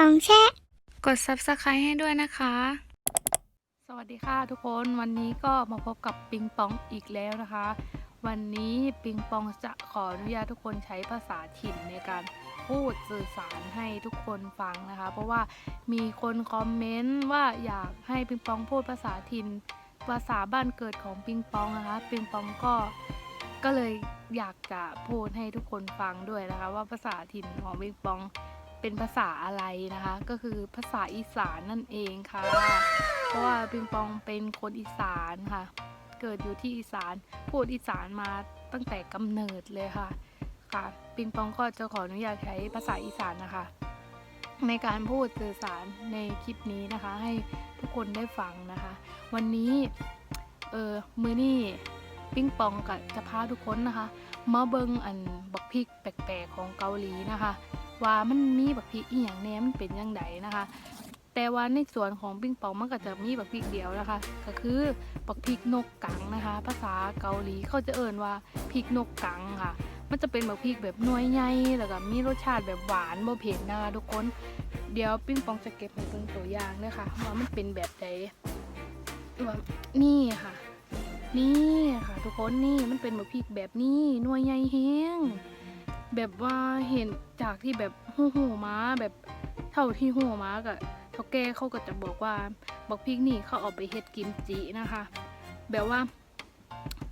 ปองแช่กด subscribe ให้ด้วยนะคะ สวัสดีค่ะทุกคนวันนี้ก็มาพบกับปิงปองอีกแล้วนะคะ วันนี้ปิงปองจะขออนุญาตทุกคนใช้ภาษาถิ่นในการพูดสื่อสารให้ทุกคนฟังนะคะ เพราะว่ามีคนคอมเมนต์ว่าอยากให้ปิงปองพูดภาษาถิ่น ภาษาบ้านเกิดของปิงปองนะคะ ปิงปองก็ก็เลยอยากจะพูดให้ทุกคนฟังด้วยนะคะ ว่าภาษาถิ่นของปิงปอง เป็นภาษาอะไรนะคะ ก็คือภาษาอีสานนั่นเองค่ะ เพราะว่าปิงปองเป็นคนอีสานค่ะ เกิดอยู่ที่อีสานพูดอีสานมาตั้งแต่กำเนิดเลยค่ะ ค่ะปิงปองก็จะขออนุญาตใช้ภาษาอีสานนะคะ ในการพูดสื่อสารในคลิปนี้นะคะ ให้ทุกคนได้ฟังนะคะ วันนี้เออมือนี่ปิงปองกับจะพาทุกคนนะคะ มาเบิงอันบักพริกแปลกๆของเกาหลีนะคะ ว่ามันมีบักพริกอีหยังแน่มันเป็นยังไงนะคะ แต่ว่าในส่วนของปิงปองมันก็จะมีบักพริกเดียวนะคะ ก็คือบักพริกนกกังนะคะ ภาษาเกาหลีเขาจะเอ่นว่าพริกนกกังค่ะ มันจะเป็นบักพริกแบบน่วยใหญ่แล้วก็มีรสชาติแบบหวานบ่เผ็ดนะคะทุกคนเดี๋ยวปิงปองจะเก็บให้เบิ่งตัวอย่างเลยค่ะว่ามันเป็นแบบใดว่านี่ค่ะ นี่ค่ะ ทุกคนนี่มันเป็นบักพริกแบบนี้น่วยใหญ่แฮง แบบว่าเห็นจากที่แบบหูหูมาแบบเท่าที่หูมากับเท่าแก่เขาก็จะบอกว่าบักพริกนี่เขาเอาไปเฮ็ดกิมจินะคะ แบบว่า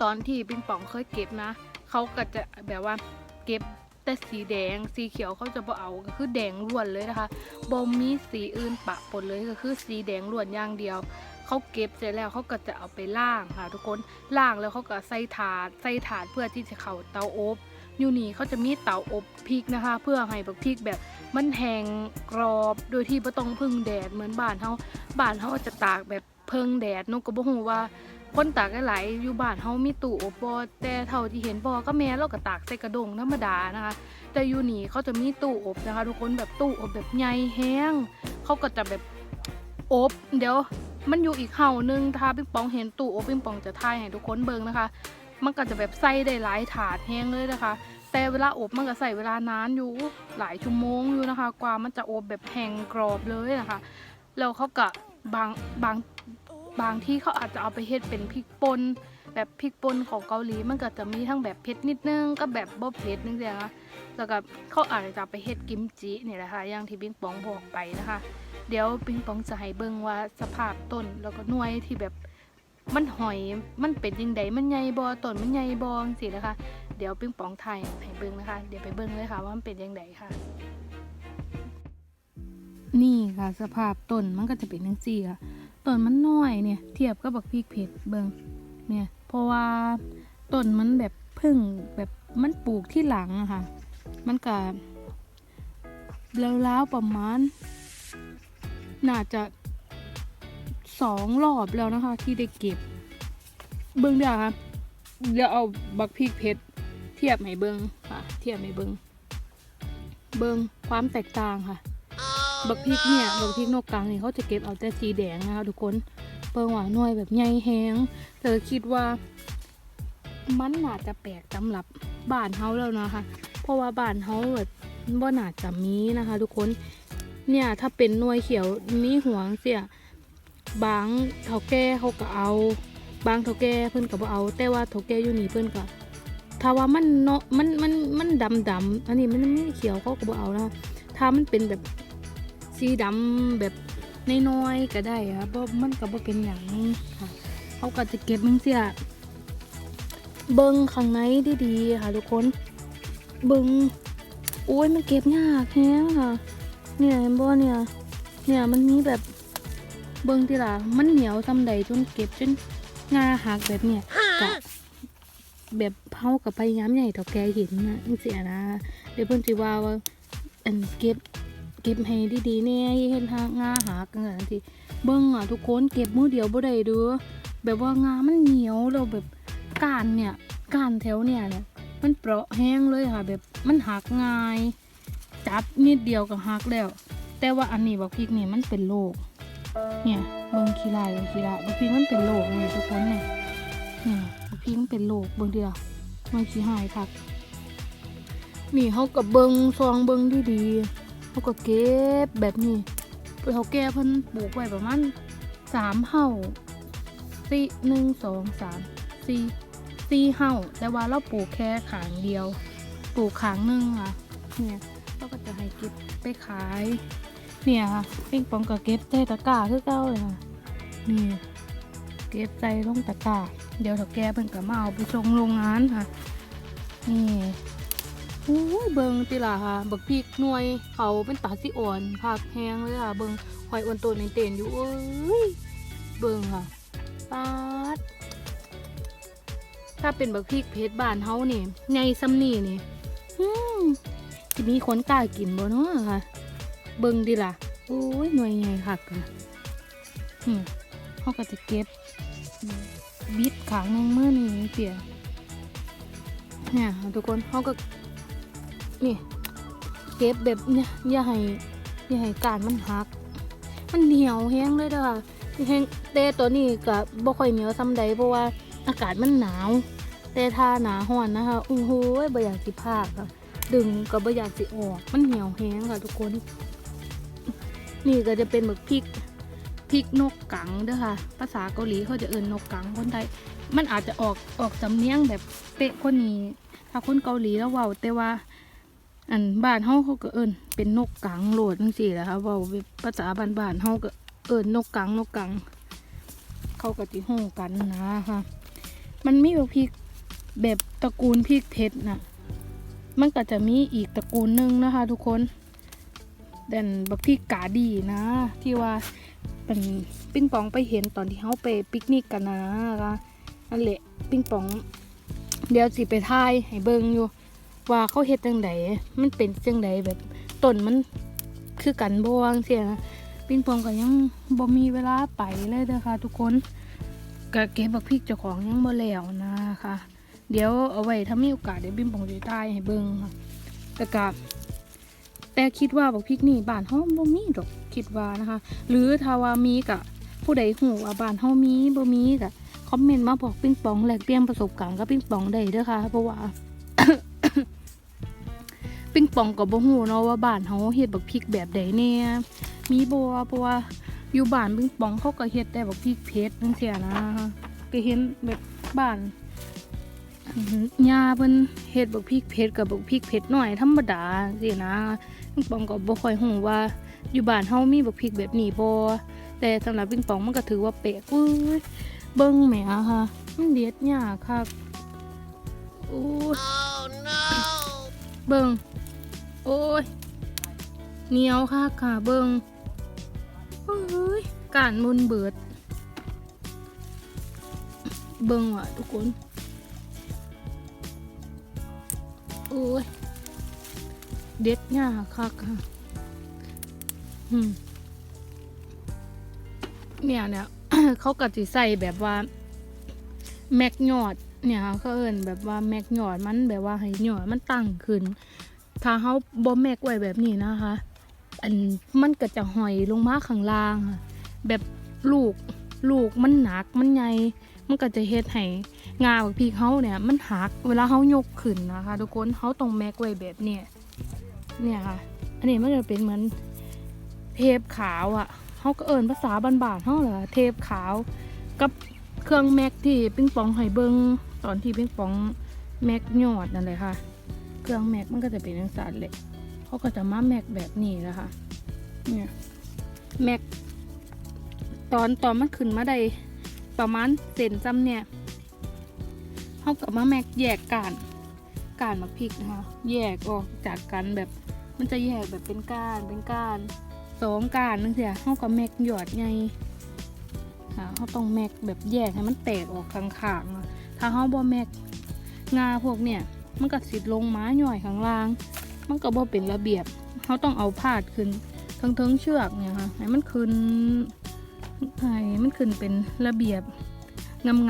ตอนที่ปิงปองเคยเก็บนะเขาก็จะแบบว่าเก็บแต่สีแดงสีเขียวเขาจะบ่เอาก็คือแดงล้วนเลยนะคะบ่มีสีอื่นปะปนเลยก็คือสีแดงล้วนอย่างเดียวเขาเก็บเสร็จแล้วเขาก็จะเอาไปล่างค่ะทุกคนล่างแล้วเขาก็ใส่ถาดใส่ถาดเพื่อที่จะเข้าเตาอบ อยู่นี่เขาจะมีเตาอบพริกนะคะ เพื่อให้บักพริกแบบมันแห้งกรอบโดยที่ไม่ต้องพึ่งแดดเหมือนบ้านเขาบ้านเขาจะตากแบบเพิงแดดนกก็บ่ฮู้ว่าคนตากหลายอยู่บ้านเขามีตู้อบบ่แต่เท่าที่เห็นบ่ก็แม่เราก็ตากใส่กระดงธรรมดานะคะ แต่อยู่นี่เขาจะมีตู้อบนะคะ ทุกคนแบบตู้อบแบบใหญ่แห้งเขาก็จะแบบอบ เดี๋ยว มันอยู่อีกเห่านึงถ้าปิงปองเห็นตู้อบปิงปองจะทายให้ทุกคนเบิ่งนะคะ มันก็จะแบบใส่ได้หลายถาดแห้งเลยนะคะ แต่เวลาอบมันก็ใส่เวลานานอยู่หลายชั่วโมงอยู่นะคะ กว่ามันจะอบแบบแห้งกรอบเลยนะคะแล้วเขาก็บางบางบางที่เขาอาจจะเอาไปเฮ็ดเป็นพริกป่นแบบพริกป่นของเกาหลีมันก็จะมีทั้งแบบเผ็ดนิดนึงก็แบบบ่เผ็ดนึงเดียวนะแล้วก็เขาอาจจะเอาไปเฮ็ดกิมจิเนี่ยแหละค่ะอย่างที่ปิงปองบอกไปนะคะ เดี๋ยวปิงปองจะให้เบิ่งว่าสภาพต้นแล้วก็หน่วยที่แบบ มันหอยมันเป็นยังไงมันใหญ่บอต้นมันใหญ่บอสินะคะ เดี๋ยวปิ้งปองไทยให้เบิ้งนะคะ เดี๋ยวไปเบิ้งเลยค่ะว่ามันเป็นยังไงค่ะ นี่ค่ะสภาพต้นมันก็จะเป็นยังซี่ค่ะต้นมันน้อยเนี่ย เทียบกับบักพริกเผ็ดเบิ้งเนี่ยเพราะว่าต้นมันแบบพึ่งแบบมันปลูกที่หลังอะค่ะ มันก็แล้วๆประมาณน่าจะ สองรอบแล้วนะคะ ที่ได้เก็บ เบิ้งเดียวค่ะเดี๋ยวเอาบักพริกเพชรเทียบให้เบิ้งค่ะ เทียบให้เบิ้งเบิ้งความแตกต่างค่ะ บักพริกเนี่ยบักพริกนกกลางนี่เขาจะเก็บเอาแต่สีแดงนะคะ ทุกคนเบิ้งว่าหน่วยแบบใหญ่แฮงเธอคิดว่ามันน่าจะแปลกสำหรับบ้านเฮาแล้วนะคะ เพราะว่าบ้านเฮาแบบบ่น่าจะมีนะคะ ทุกคน เนี่ยถ้าเป็นหน่วยเขียวมีหัวเสีย บางเถาแก่เขาก็เอา บางเถาแก่เพิ่นก็บ่เอา แต่ว่าเถาแก่อยู่นี่เพิ่นก็ถ้าว่ามันเนาะมันมันมันดำดำอันนี้มันไม่เขียวเขาก็บ่เอานะถ้ามันเป็นแบบสีดำแบบน้อยๆก็ได้อะบ่มันก็บ่เป็นหยังค่ะเขาก็จะเก็บมันเสียเบิ่งข้างในดีๆค่ะทุกคนเบิ่งโอ้ยมันเก็บยากแฮงค่ะ เนี่ยเห็นบ่เนี่ย เนี่ยมันมีแบบ เบิ่งทีละมันเหนียวทำใดจนเก็บจนงาหักแบบเนี้ยกะแบบเผากับพยายามใหญ่เท่าแกเห็นนะจังเสียนะเดี๋ยวเพิ่นสิว่าว่าอันเก็บเก็บให้ดีๆแน่อย่าเห็นทางงาหักจังซี่เบิ่งอะทุกคนเก็บมือเดียวบ่ได้เด้อแบบว่างามันเหนียวแล้วแบบก้านเนี่ยก้านแถวเนี่ยเนี่ยมันเปราะแห้งเลยค่ะ แบบมันหักง่าย จับนิดเดียวก็หักแล้ว แต่ว่าอันนี้บักพริกนี่มันเป็นโรค เนี่ยเบิ่งขี้ลายเบิ่งขี้ลายบางทีมันเป็นโรคเลยทุกคนเนี่ยเนี่ยบางทีมันเป็นโรคเบิ่งเดียวมันขี้หายคักนี่เขากับเบิงซองเบิงดีดีเขาก็เก็บแบบนี้เขาแก่เพิ่นปลูกไว้ประมาณสามเห่าสี่หนึ่งสองสามสี่สี่เห่าแต่ว่าเราปลูกแค่ขางเดียว ปลูกขางหนึ่งอะเนี่ยเราก็จะให้เก็บไปขาย เนี่ยค่ะปิ้งปองก็เก็บใส่ตะกร้าคือเก้าเลยค่ะ นี่ เก็บใส่ลงตะกร้า เดี๋ยวถ้าแกเพิ่นก็มาเอาไปส่งโรงงานค่ะ นี่โอ้ยเบิงติล่ะค่ะ บักพริกหน่วยเขาเป็นตาสิอ่อนผักแห้งเลยค่ะ เบิงหอยอ้วนตัวในเต็นอยู่เอ้ย เบิงค่ะปาด ถ้าเป็นบักพริกเพชรบ้านเฮานี่ใหญ่ซ้ำนี่นี่อืมสิมีคนกล้ากินบ่เนาะค่ะ เบิงดิล่ะโอ้ยหน่วยใหญ่คักค่ะอืมเขาก็จะเก็บบิดขางนึงมือนี่เปียเนี่ยทุกคนเขาก็นี่เก็บแบบเนี่ยอย่าให้อย่าให้การมันหัก มันเหนียวแห้งเลยเด้อค่ะแห้งแต่ตัวนี้ก็บ่ค่อยเหนียวซ้ำใดเพราะว่าอากาศมันหนาว แต่ถ้าหนาห้อนนะคะโอ้โหบ่อยากสิพากค่ะดึงก็บ่อยากสิออก มันเหนียวแห้งค่ะทุกคน นี่ก็จะเป็นหมึกพริกพริกนกกังเด้อค่ะ ภาษาเกาหลีเขาจะเอิ้นนกกังคนไทย มันอาจจะออกออกสำเนียงแบบเป๊ะคนนี้ ถ้าคนเกาหลีแล้วเว้าแต่ว่า อันบ้านเฮาเขาก็เอิ้นเป็นนกกังโหลดจังซี่แหละค่ะเว้าภาษาบ้านๆเฮาก็เอิ้นนกกังนกกัง เขาก็สิฮู้กันนะค่ะ มันมีแบบพริกแบบตระกูลพริกเผ็ดน่ะมันก็จะมีอีกตระกูลหนึ่งนะคะ ทุกคน เด่นบักพริกาดีนะ ที่ว่าเป็นปิ้งปองไปเห็นตอนที่เขาไปปิกนิกกันนะนะนั่นแหละปิ้งปอง เดี๋ยวสิไปถ่ายให้เบิงอยู่ ว่าเขาเฮ็ดจังไดมันเป็นจังไดแบบต้นมันคือกันบ่วงเสียนะปิ้งปองก็ยังบ่มีเวลาไปเลยเด้อค่ะ ทุกคนก็เก็บบักพริกเจ้าของยังบ่แล้วนะคะเดี๋ยวเอาไว้ถ้ามีโอกาสเดี๋ยวปิ้งปองจะถ่ายให้เบิงค่ะแต่ก็ แต่คิดว่าบักพริกนี่บ้านเฮาบ่มีดอกคิดว่านะคะ หรือถ้าว่ามีก็ผู้ใดหูว่าบ้านเฮามีบ่มีก็คอมเมนต์มาบอกปิ้งปองแลกเปลี่ยนประสบการณ์กับปิ้งปองได้เด้อค่ะเพราะว่าปิ้งปองกับบ่ฮู้เนาะว่าบ้านเฮาเฮ็ดบักพริกแบบใดแน่มีบ่เพราะว่าอยู่บ้านปิ้งปองเขาก็เฮ็ดแต่บักพริกเผ็ดจังซี่นะก็เห็นแบบบ้านยาเพิ่นเฮ็ดบักพริกเผ็ดกับบักพริกเผ็ดน้อยธรรมดาจังซี่นะ ปิงปองก็บ่ค่อยฮู้ว่า อยู่บ้านเฮามีบักพริกแบบนี้บ่แต่สำหรับปิงปองมันก็ถือว่าแปลกเว้ยเบิ่งแหมค่ะ มันเด็ดยากคักโอ้ยเบิงโอ้ยเหนียวค่ะค่ะเบิงเอ้ยการมุนเบิด เบิงว่ะทุกคนโอ้ย เด็ดยากค่ะค่ะอืมเนี่ยเนี่ยเขาก็จะใส่แบบว่า แม็กยอด เนี่ยค่ะเขาเอินแบบว่าแม็กยอดมันแบบว่าให้ยอดมันตั้งขึ้น ถ้าเขาบ่แม็กไว้แบบนี้นะคะ อันมันก็จะหอยลงมาข้างล่างค่ะ แบบลูกลูกมันหนักมันใหญ่มันก็จะเฮ็ดให้งาบักพีเขาเนี่ย มันหักเวลาเขายกขึ้นนะคะ ทุกคนเขาต้องแม็กไว้แบบเนี้ย เนี่ยค่ะ อันนี้มันจะเป็นเหมือนเทปขาวอะ่ะเขาก็เอินภาษาบ้านๆเขาเหรอเทปขาว กับเครื่องแม็กที่ปิ้งปองให้เบิงตอนที่ปิ้งปองแม็กยอดนั่นเลยค่ะ เครื่องแม็กมันก็จะเป็นอย่างสารเหล็กเขาก็จะมาแม็กแบบนี้นะคะเนี่ยแม็กตอนตอนมันขึ้นมาได้ประมาณเซนซ้ำเนี่ยเขากับมาแม็กแยกการการมาพริกนะคะแยกออกจากกันแบบ มันจะแยกแบบเป็นก้านเป็นก้านสองก้านนั่นเสียเขากับแม็กหยอดไงค่ะเขาต้องแม็กแบบแยกให้มันแตกออกข้างๆอะถ้าเขาบ่แม็กงาพวกเนี่ย มันก็สิลงม้าหน่อยข้างล่าง มันก็บ่เป็นระเบียบเขาต้องเอาพาดขึ้นทั้งเทิงเชือกเนี่ยค่ะให้มันขึ้นให้มันขึ้นเป็นระเบียบ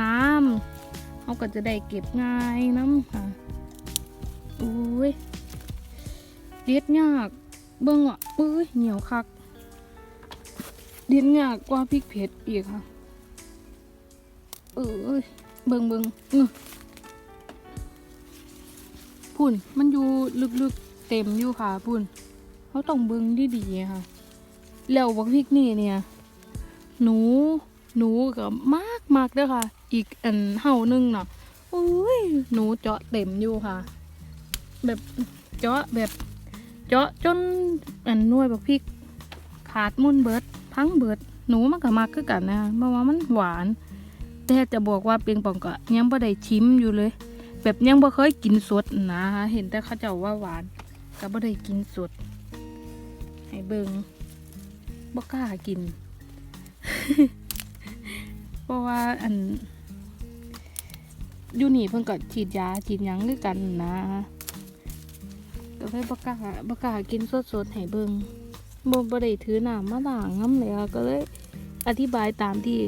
งามๆเขาก็จะได้เก็บง่ายน้ำค่ะโอ้ย เด็ดยาก เบิ่งอะปื้ยเหนียวคัก เด็ดยากกว่าพริกเผ็ดอีกค่ะ เอ้ยเบิงเบิงอื้อพุ่นมันอยู่ลึกๆเต็มอยู่ค่ะพุ่นเขาต้องเบิ่งดีๆค่ะ แล้วบักพริกนี่เนี่ย หนูหนูก็มากมากเด้อค่ะ อีกอันเห่านึงเนาะอุ้ยหนูเจาะเต็มอยู่ค่ะ แบบเจาะแบบ เจาะจนอันน่วยบักพริก ขาดมุนเบิด พังเบิด หนูมันก็มักคือกันนะคะเพราะว่ามันหวาน แต่จะบอกว่าเปียงปองก็ยังบ่ได้ชิมอยู่เลย แบบยังบ่เคยกินสดนะคะเห็นแต่เขาเจ้าว่าหวานก็บ่ได้กินสด ให้เบิงบ่กล้ากิน เพราะว่าอันอยู่นี่เพิ่นก็ฉีดยาฉีดยังด้วยกันนะ ก็เลยบกล้าบกล้ากินสดๆให้เบิงบ่บ่ได้ถือน้ำมาล้างน้ำเลยก็เลย อธิบายตามที่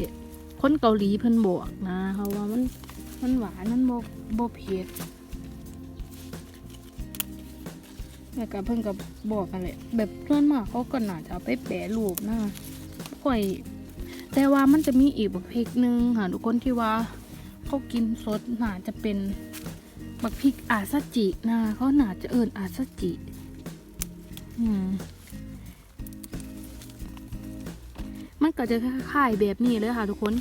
คนเกาหลีเพิ่นบอกนะเขาว่ามันมันหวานมันบ่บ่เผ็ดแล้วก็เพิ่งกับบอกกันแหละแบบส่วนมากเขาก็น่าจะเอาไปแปรรูปนะค่อย แต่ว่ามันจะมีอีกบักพริกหนึ่งค่ะทุกคนที่ว่าเขากินสดน่าจะเป็น บักพริกอาซาจินะเขาน่าจะเอิญอาซาจิอืมมันก็จะคล้ายๆแบบนี้เลยค่ะทุกคน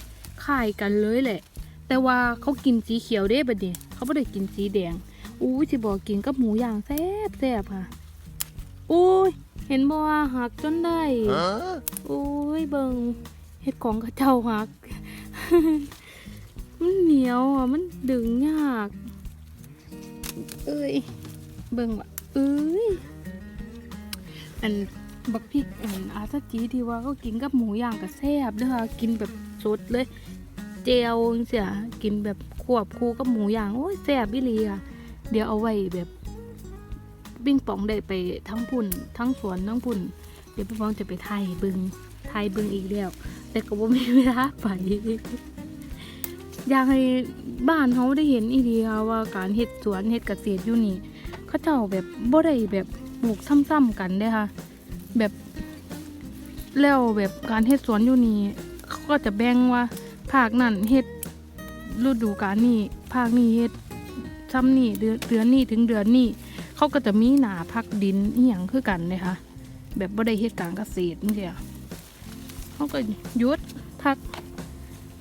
คล้ายกันเลยแหละ แต่ว่าเขากินสีเขียวเด้บัดนี้เขาไม่ได้กินสีแดงอู้ยสิบอกกินกับหมูย่างแซ่บแซ่บค่ะอู้ยเห็นบ่ว่าหักจนได้ Huh? อู้ยเบิงเห็ดของกระเจ้าหัก มันเหนียวอะมันดึงยาก เอ้ย เบิ่งว่ะเอ้ย อันบักพริกอันอาซาจีที่ว่าเขากินกับหมูย่างกับแซ่บเด้อค่ะกินแบบสดเลย เจลเสียกินแบบควบคู่กับหมูย่าง โอ้ยแซ่บบิลีอะ เดี๋ยวเอาไว้แบบปิ้งป่องได้ไปทั้งพุ่น ทั้งสวนทั้งพุ่น เดี๋ยวพี่ป้องจะไปไทยบึงไทยบึงอีกแล้ว แต่ก็บ่มีเวลาไป อยากให้บ้านเขาได้เห็นอีดียว่าการเฮ็ดสวนเฮ็ดเกษตรอยู่นี่เขาเจ้าแบบบ่ได้แบบปลูกซ้ำๆกันเด้ค่ะ แบบแล้วแบบการเฮ็ดสวนอยู่นี่เขาก็จะแบ่งว่าภาคนั้นเฮ็ดฤดูกาลนี้ภาคนี้เฮ็ดซ้ำนี่เดือนเดือนนี้ถึงเดือนนี้เขาก็จะมีหนาพักดินอีหยังคือกันเลยค่ะ แบบบ่ได้เฮ็ดการเกษตรนี่เดียวเขาก็หยุดพัก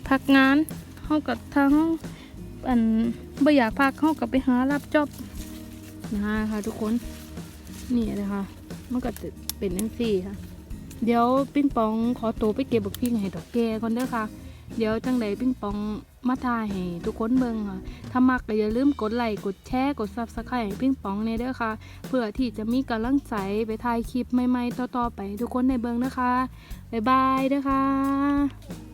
พักงาน เขาก็ทั้งอันบ่อยากพักเขาก็ไปหารับจอบนะคะทุกคนนี่เลยค่ะมันก็จะเป็นจังซี่ค่ะ เดี๋ยวปิ้งปองขอตัวไปเก็บบักพริกให้ดอกแกก่อนเด้อค่ะ เดี๋ยวจังใดปิ้งปองมาทาให้ทุกคนเบิ่งค่ะ ถ้ามักก็อย่าลืมกดไลค์กดแชร์กด Subscribe ให้ปิ้งปองเนี่ยเด้อค่ะ เพื่อที่จะมีกำลังใจไปถ่ายคลิปใหม่ๆต่อๆไป ทุกคนในเบิ่งนะคะบ๊ายบายเด้อค่ะ